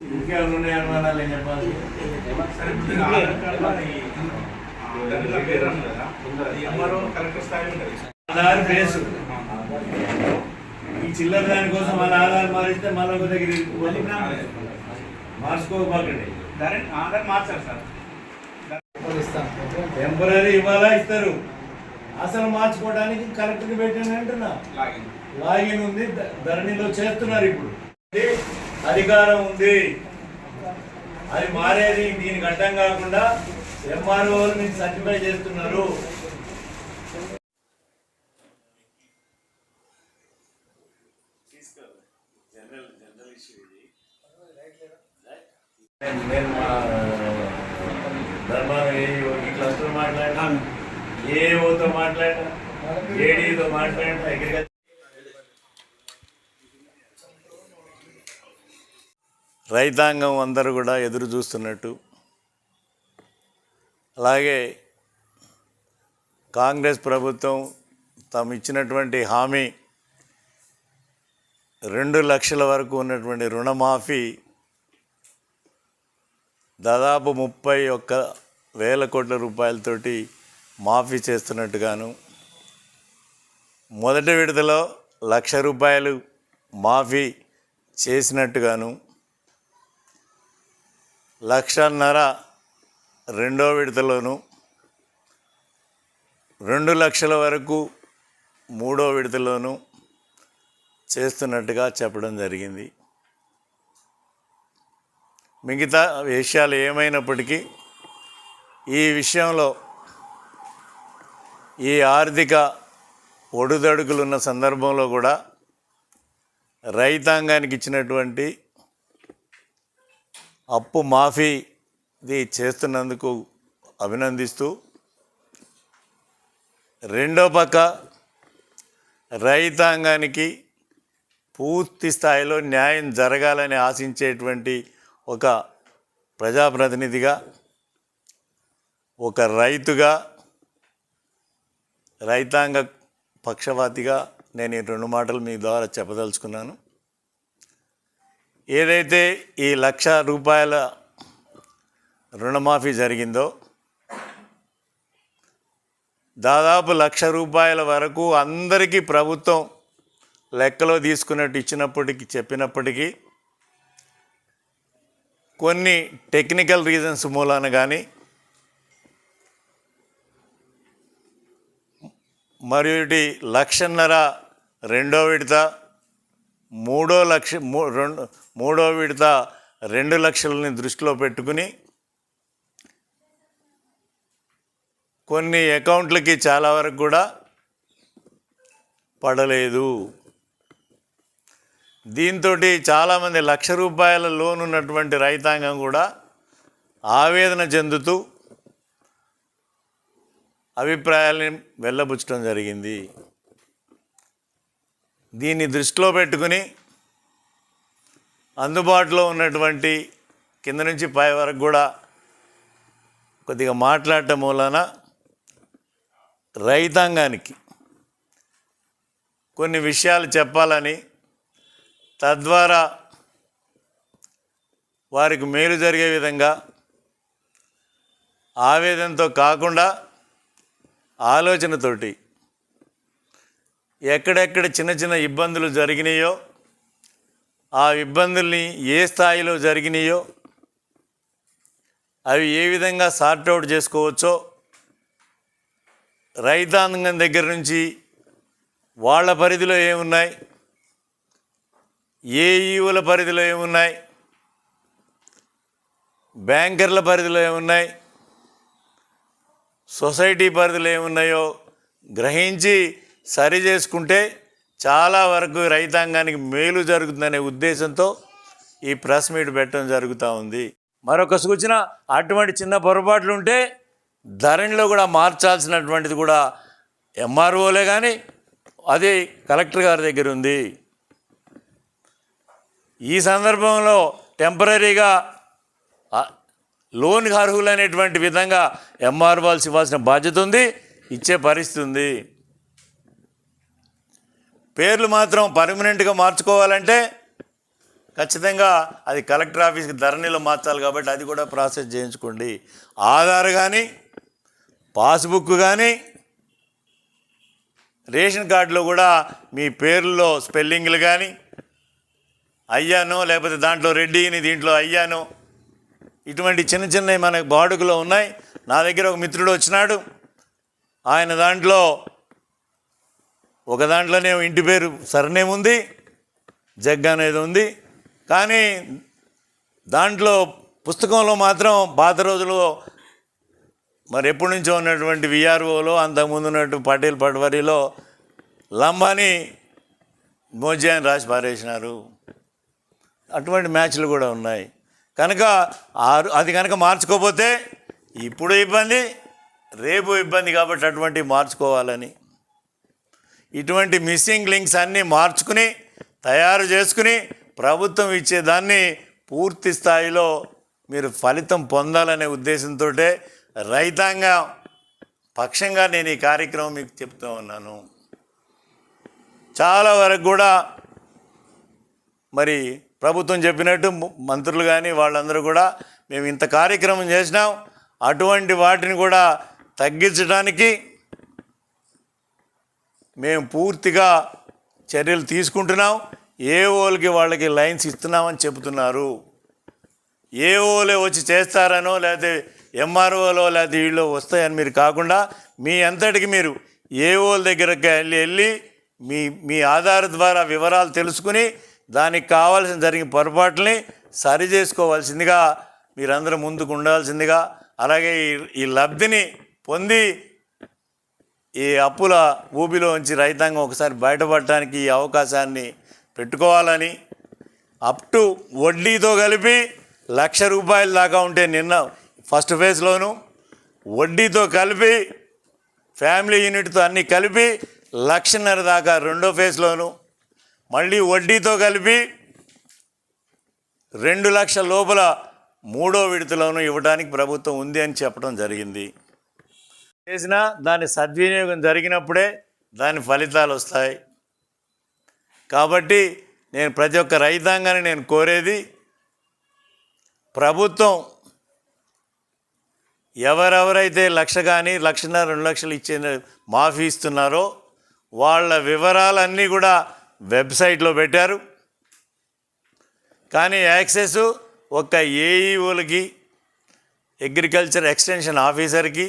ఇంకేమైనా ఉన్నాయి అనుమానాలు ఏం చెప్పాలి? సరే ఇప్పుడు మీరు ఆధార్ ఈ బేస్. చిల్లర దానికోసం మన ఆధార్ మారిస్తే మళ్ళీ ఒక దగ్గర దాన్ని ఆధార్ మార్చాలి సార్. టెంపరీ ఇవ్వాలా ఇస్తారు. అసలు మార్చుకోవడానికి కరెక్ట్గా పెట్టండి అంటున్నా. లాగిన్ లాగిన్ ఉంది ధరణిలో చేస్తున్నారు ఇప్పుడు. అధికారం ఉంది. అది మారేది దీనికి అడ్డం కాకుండా ఎంఆర్ఓలు మీరు సర్టిఫై చేస్తున్నారు. నేను మా ధర్మారం ఏ ఈ క్లస్టర్ మాట్లాడినా ఏఓతో మాట్లాడినా ఏడీతో మాట్లాడినా అగ్రికల్చర్ రైతాంగం అందరూ కూడా ఎదురు చూస్తున్నట్టు. అలాగే కాంగ్రెస్ ప్రభుత్వం తాము ఇచ్చినటువంటి హామీ రెండు లక్షల వరకు ఉన్నటువంటి రుణమాఫీ దాదాపు ముప్పై ఒక్క వేల కోట్ల రూపాయలతోటి మాఫీ చేస్తున్నట్టుగాను మొదటి విడతలో లక్ష రూపాయలు మాఫీ చేసినట్టుగాను లక్షన్నర రెండో విడతలోను రెండు లక్షల వరకు మూడో విడతలోను చేస్తున్నట్టుగా చెప్పడం జరిగింది. మిగతా విషయాలు ఏమైనప్పటికీ ఈ విషయంలో ఈ ఆర్థిక ఒడుదడుకులున్న సందర్భంలో కూడా రైతాంగానికి ఇచ్చినటువంటి అప్పు మాఫీది చేస్తున్నందుకు అభినందిస్తూ రెండో పక్క రైతాంగానికి పూర్తి స్థాయిలో న్యాయం జరగాలని ఆశించేటువంటి ఒక ప్రజాప్రతినిధిగా ఒక రైతుగా రైతాంగ పక్షపాతిగా నేను ఈ రెండు మాటలు మీ ద్వారా చెప్పదలుచుకున్నాను. ఏదైతే ఈ లక్ష రూపాయల రుణమాఫీ జరిగిందో దాదాపు లక్ష రూపాయల వరకు అందరికీ ప్రభుత్వం లెక్కలో తీసుకున్నట్టు ఇచ్చినప్పటికీ చెప్పినప్పటికీ కొన్ని టెక్నికల్ రీజన్స్ మూలాన కానీ మరియు లక్షన్నర రెండో విడత మూడో లక్ష మూ- రెండు మూడో విడత రెండు లక్షలని దృష్టిలో పెట్టుకుని కొన్ని అకౌంట్లకి చాలా వరకు కూడా పడలేదు. దీంతో చాలామంది లక్ష రూపాయల లోన్ ఉన్నటువంటి రైతాంగం కూడా ఆవేదన చెందుతూ అభిప్రాయాల్ని వెళ్ళబుచ్చడం జరిగింది. దీన్ని దృష్టిలో పెట్టుకుని అందుబాటులో ఉన్నటువంటి కింద నుంచి పై వరకు కూడా కొద్దిగా మాట్లాడటం మూలన రైతాంగానికి కొన్ని విషయాలు చెప్పాలని తద్వారా వారికి మేలు జరిగే విధంగా ఆవేదనతో కాకుండా ఆలోచనతోటి ఎక్కడెక్కడ చిన్న చిన్న ఇబ్బందులు జరిగినాయో ఆ ఇబ్బందుల్ని ఏ స్థాయిలో జరిగినాయో అవి ఏ విధంగా సార్ట్అవుట్ చేసుకోవచ్చో రైతాంగం దగ్గర నుంచి వాళ్ళ పరిధిలో ఏమున్నాయి ఏ ఈవుల పరిధిలో ఏమున్నాయి బ్యాంకర్ల పరిధిలో ఏమున్నాయి సొసైటీ పరిధిలో ఏమున్నాయో గ్రహించి సరి చేసుకుంటే చాలా వరకు రైతాంగానికి మేలు జరుగుతుందనే ఉద్దేశంతో ఈ ప్రెస్ మీట్ పెట్టడం జరుగుతూ ఉంది. మరొక సూచన అటువంటి చిన్న పొరపాట్లు ఉంటే ధరణిలో కూడా మార్చాల్సినటువంటిది కూడా ఎంఆర్ఓలే కానీ అది కలెక్టర్ గారి దగ్గర ఉంది. ఈ సందర్భంలో టెంపరీగా లోన్కి అర్హులైనటువంటి విధంగా ఎంఆర్ఓల్స్ ఇవ్వాల్సిన బాధ్యత ఉంది ఇచ్చే పరిస్థితి ఉంది. పేర్లు మాత్రం పర్మనెంట్గా మార్చుకోవాలంటే ఖచ్చితంగా అది కలెక్టర్ ఆఫీస్కి ధరణిలో మార్చాలి కాబట్టి అది కూడా ప్రాసెస్ చేయించుకోండి. ఆధార్ కానీ పాస్బుక్ కానీ రేషన్ కార్డులో కూడా మీ పేర్లలో స్పెల్లింగ్లు కానీ అయ్యానో లేకపోతే దాంట్లో రెడ్డిని దీంట్లో అయ్యానో ఇటువంటి చిన్న చిన్నవి మన బాడుగులో ఉన్నాయి. నా దగ్గర ఒక మిత్రుడు వచ్చినాడు. ఆయన దాంట్లో ఒక దాంట్లోనే ఇంటి పేరు సర్నేమ్ ఉంది జగ్ అనేది ఉంది. కానీ దాంట్లో పుస్తకంలో మాత్రం పాత రోజుల్లో మరి ఎప్పటి నుంచో ఉన్నటువంటి విఆర్ఓలో అంతకుముందు ఉన్నట్టు పటేల్ పట్వారీలో లంబాని మోజీ అని రాసి పారేసినారు. అటువంటి మ్యాచ్లు కూడా ఉన్నాయి. కనుక ఆరు అది కనుక మార్చుకోకపోతే ఇప్పుడు ఇబ్బంది రేపు ఇబ్బంది కాబట్టి అటువంటివి మార్చుకోవాలని ఇటువంటి మిస్సింగ్ లింక్స్ అన్నీ మార్చుకుని తయారు చేసుకుని ప్రభుత్వం ఇచ్చేదాన్ని పూర్తి స్థాయిలో మీరు ఫలితం పొందాలనే ఉద్దేశంతో రైతాంగ పక్షంగా నేను ఈ కార్యక్రమం మీకు చెప్తూ ఉన్నాను. చాలా వరకు కూడా మరి ప్రభుత్వం చెప్పినట్టు మంత్రులు కానీ వాళ్ళందరూ కూడా మేము ఇంత కార్యక్రమం చేసినాం. అటువంటి వాటిని కూడా తగ్గించడానికి మేము పూర్తిగా చర్యలు తీసుకుంటున్నాం. ఏ ఓలకి వాళ్ళకి లైన్స్ ఇస్తున్నామని చెబుతున్నారు. ఏ ఓలే వచ్చి చేస్తారనో లేకపోతే ఎంఆర్ఓలో లేకపోతే వీళ్ళు వస్తాయని మీరు కాకుండా మీ అంతటికి మీరు ఏ ఓల దగ్గరకు వెళ్ళి వెళ్ళి మీ మీ ఆధార్ ద్వారా వివరాలు తెలుసుకుని దానికి కావాల్సిన జరిగిన పొరపాట్లని సరి చేసుకోవాల్సిందిగా మీరందరూ ముందుకు ఉండాల్సిందిగా అలాగే ఈ- ఈ లబ్ధిని పొంది ఈ అప్పుల ఊబిలోంచి రైతాంగం ఒకసారి బయటపడటానికి ఈ అవకాశాన్ని పెట్టుకోవాలని అప్ టు వడ్డీతో కలిపి లక్ష రూపాయల దాకా ఉంటే నిన్న ఫస్ట్ ఫేజ్లోను వడ్డీతో కలిపి ఫ్యామిలీ యూనిట్తో అన్నీ కలిపి లక్షన్నర దాకా రెండో ఫేజ్లోను మళ్ళీ వడ్డీతో కలిపి రెండు లక్షల లోపల మూడో విడతలోనూ ఇవ్వడానికి ప్రభుత్వం ఉంది అని చెప్పడం జరిగింది. చేసినా దాని సద్వినియోగం జరిగినప్పుడే దాని ఫలితాలు వస్తాయి. కాబట్టి నేను ప్రతి ఒక్క రైతాంగాన్ని నేను కోరేది ప్రభుత్వం ఎవరెవరైతే లక్ష కానీ లక్షన్నర రెండు లక్షలు ఇచ్చే మాఫీ ఇస్తున్నారో వాళ్ళ వివరాలన్నీ కూడా వెబ్సైట్లో పెట్టారు. కానీ యాక్సెస్ ఒక్క ఏఈఓలకి అగ్రికల్చర్ ఎక్స్టెన్షన్ ఆఫీసర్కి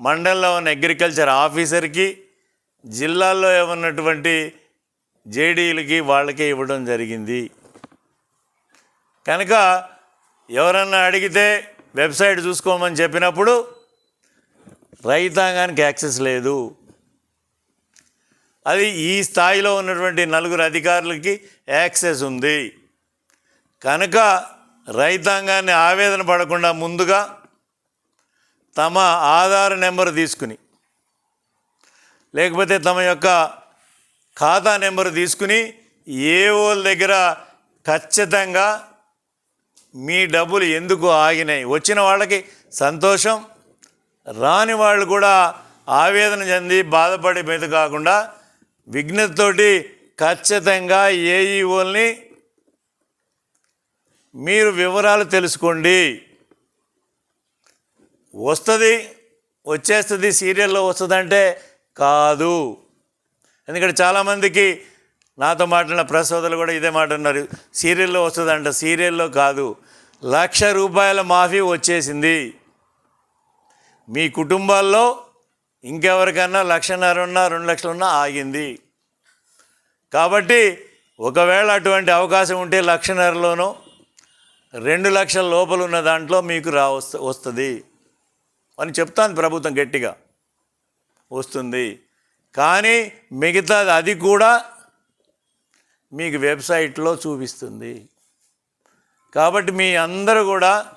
మండలంలో ఉన్న అగ్రికల్చర్ ఆఫీసర్కి జిల్లాల్లో ఉన్నటువంటి జేడీలకి వాళ్ళకే ఇవ్వడం జరిగింది. కనుక ఎవరన్నా అడిగితే వెబ్సైట్ చూసుకోమని చెప్పినప్పుడు రైతాంగానికి యాక్సెస్ లేదు. అది ఈ స్థాయిలో ఉన్నటువంటి నలుగురు అధికారులకి యాక్సెస్ ఉంది. కనుక రైతాంగాన్ని ఆవేదన పడకుండా ముందుగా తమ ఆధార్ నెంబర్ తీసుకుని లేకపోతే తమ యొక్క ఖాతా నెంబర్ తీసుకుని ఏఓల దగ్గర ఖచ్చితంగా మీ డబ్బులు ఎందుకు ఆగినాయి? వచ్చిన వాళ్ళకి సంతోషం రాని వాళ్ళు కూడా ఆవేదన చెంది బాధపడి మీద కాకుండా విఘ్నతతోటి ఖచ్చితంగా ఏఈఓల్ని మీరు వివరాలు తెలుసుకోండి. వస్తుంది వచ్చేస్తుంది సీరియల్లో వస్తుందంటే కాదు. ఎందుకంటే చాలామందికి నాతో మాట్లాడిన ప్రసోదలు కూడా ఇదే మాట అన్నారు. సీరియల్లో వస్తుందంట సీరియల్లో కాదు. లక్ష రూపాయల మాఫీ వచ్చేసింది. మీ కుటుంబాల్లో ఇంకెవరికన్నా లక్షన్నర ఉన్నా రెండు లక్షలు ఉన్నా ఆగింది. కాబట్టి ఒకవేళ అటువంటి అవకాశం ఉంటే లక్షన్నరలోనో రెండు లక్షల లోపల ఉన్న దాంట్లో మీకు రా వస్తుంది. అని చెప్తాను ప్రభుత్వం గట్టిగా. వస్తుంది. కానీ మిగతాది అది కూడా మీకు వెబ్సైట్లో చూపిస్తుంది. కాబట్టి మీ అందరూ కూడా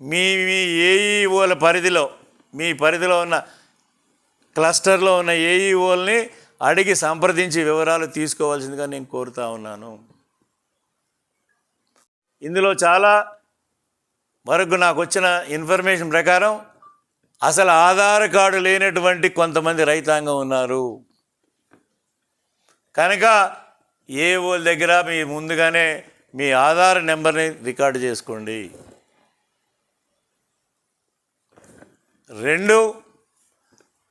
మీ మీ ఏఈఓల పరిధిలో మీ పరిధిలో ఉన్న క్లస్టర్లో ఉన్న ఏఈఓల్ని అడిగి సంప్రదించి వివరాలు తీసుకోవాల్సిందిగా నేను కోరుతా ఉన్నాను. ఇందులో చాలా వరకు నాకు వచ్చిన ఇన్ఫర్మేషన్ ప్రకారం అసలు ఆధార్ కార్డు లేనటువంటి కొంతమంది రైతాంగం ఉన్నారు. కనుక ఏ వాళ్ళ దగ్గర మీ ముందుగానే మీ ఆధార్ నెంబర్ని రికార్డు చేసుకోండి. రెండు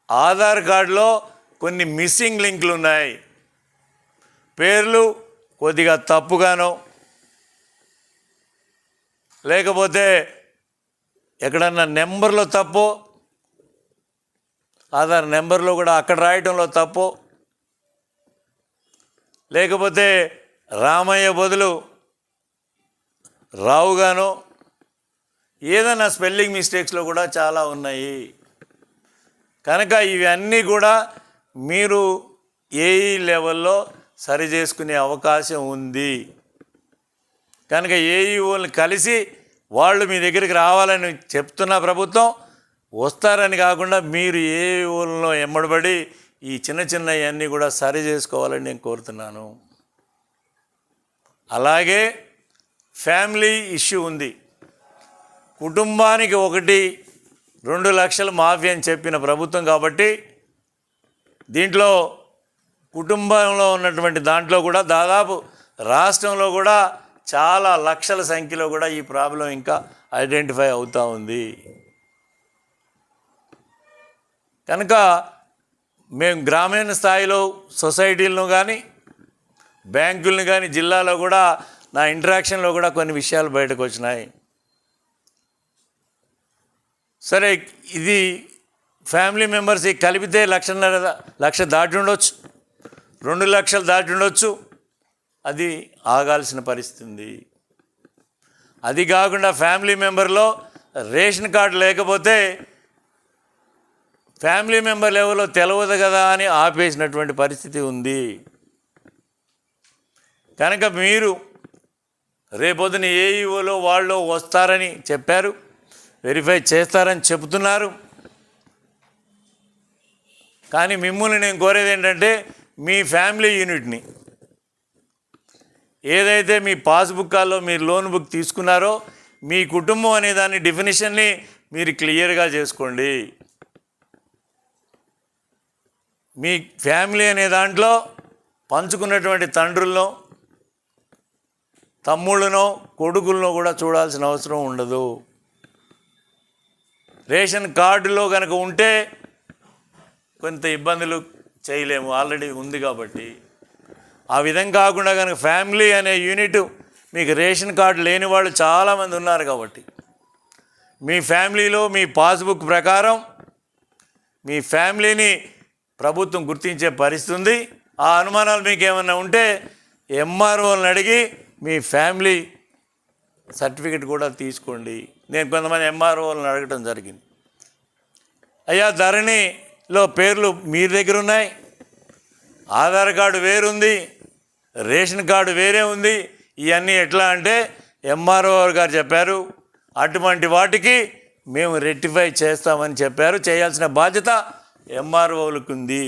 ఆధార్ కార్డులో కొన్ని మిస్సింగ్ లింకులు ఉన్నాయి. పేర్లు కొద్దిగా తప్పుగానో లేకపోతే ఎక్కడన్నా నెంబర్లో తప్పు ఆధార్ నెంబర్లో కూడా అక్కడ రాయటంలో తప్పు. లేకపోతే రామయ్య బదులు రావుగాను ఏదైనా స్పెల్లింగ్ మిస్టేక్స్లో కూడా చాలా ఉన్నాయి. కనుక ఇవన్నీ కూడా మీరు ఏఈ లెవెల్లో సరి చేసుకునే అవకాశం ఉంది. కనుక ఏఈఓని కలిసి వాళ్ళు మీ దగ్గరికి రావాలని చెప్తున్న ప్రభుత్వం వస్తారని కాకుండా మీరు ఏ ఊళ్ళో ఎమ్మడబడి ఈ చిన్న చిన్నవన్నీ కూడా సరి చేసుకోవాలని నేను కోరుతున్నాను. అలాగే ఫ్యామిలీ ఇష్యూ ఉంది. కుటుంబానికి ఒకటి రెండు లక్షలు మాఫీ అని చెప్పిన ప్రభుత్వం కాబట్టి దీంట్లో కుటుంబంలో ఉన్నటువంటి దాంట్లో కూడా దాదాపు రాష్ట్రంలో కూడా చాలా లక్షల సంఖ్యలో కూడా ఈ ప్రాబ్లం ఇంకా ఐడెంటిఫై అవుతూ ఉంది. కనుక మేము గ్రామీణ స్థాయిలో సొసైటీలను కానీ బ్యాంకులను కానీ జిల్లాలో కూడా నా ఇంటరాక్షన్లో కూడా కొన్ని విషయాలు బయటకు వచ్చినాయి. సరే ఇది ఫ్యామిలీ మెంబర్స్ కలిపితే లక్షన్నర లక్ష దాటి ఉండొచ్చు. రెండు లక్షలు దాటి ఉండొచ్చు. అది ఆగాల్సిన పరిస్థితి అది కాకుండా ఫ్యామిలీ మెంబర్లో రేషన్ కార్డు లేకపోతే ఫ్యామిలీ మెంబర్ లెవెల్లో తెలవదు కదా అని ఆపేసినటువంటి పరిస్థితి ఉంది. కనుక మీరు రేపొద్దున ఏఈఓలో వాళ్ళు వస్తారని చెప్పారు వెరిఫై చేస్తారని చెబుతున్నారు. కానీ మిమ్మల్ని నేను కోరేది ఏంటంటే మీ ఫ్యామిలీ యూనిట్ని ఏదైతే మీ పాస్బుక్కాల్లో మీరు లోన్ బుక్ తీసుకున్నారో మీ కుటుంబం అనే దాని డెఫినేషన్ని మీరు క్లియర్గా చేసుకోండి. మీ ఫ్యామిలీ అనే దాంట్లో పంచుకున్నటువంటి తండ్రులను తమ్ముళ్ళనో కొడుకులను కూడా చూడాల్సిన అవసరం ఉండదు. రేషన్ కార్డులో కనుక ఉంటే కొంత ఇబ్బందులు చేయలేము. ఆల్రెడీ ఉంది కాబట్టి. ఆ విధం కాకుండా కనుక ఫ్యామిలీ అనే యూనిట్ మీకు రేషన్ కార్డు లేని వాళ్ళు చాలామంది ఉన్నారు కాబట్టి. మీ ఫ్యామిలీలో మీ పాస్బుక్ ప్రకారం మీ ఫ్యామిలీని ప్రభుత్వం గుర్తించే పరిస్థితి ఉంది. ఆ అనుమానాలు మీకు ఏమైనా ఉంటే ఎంఆర్ఓలను అడిగి మీ ఫ్యామిలీ సర్టిఫికెట్ కూడా తీసుకోండి. నేను కొంతమంది ఎంఆర్ఓలను అడగటం జరిగింది. అయ్యా ధరణిలో పేర్లు మీ దగ్గర ఉన్నాయి. ఆధార్ కార్డు వేరుంది. రేషన్ కార్డు వేరే ఉంది. ఇవన్నీ ఎట్లా అంటే ఎంఆర్ఓ గారు చెప్పారు. అటువంటి వాటికి మేము రెక్టిఫై చేస్తామని చెప్పారు. చేయాల్సిన బాధ్యత ఎంఆర్ఓలకు ఉంది.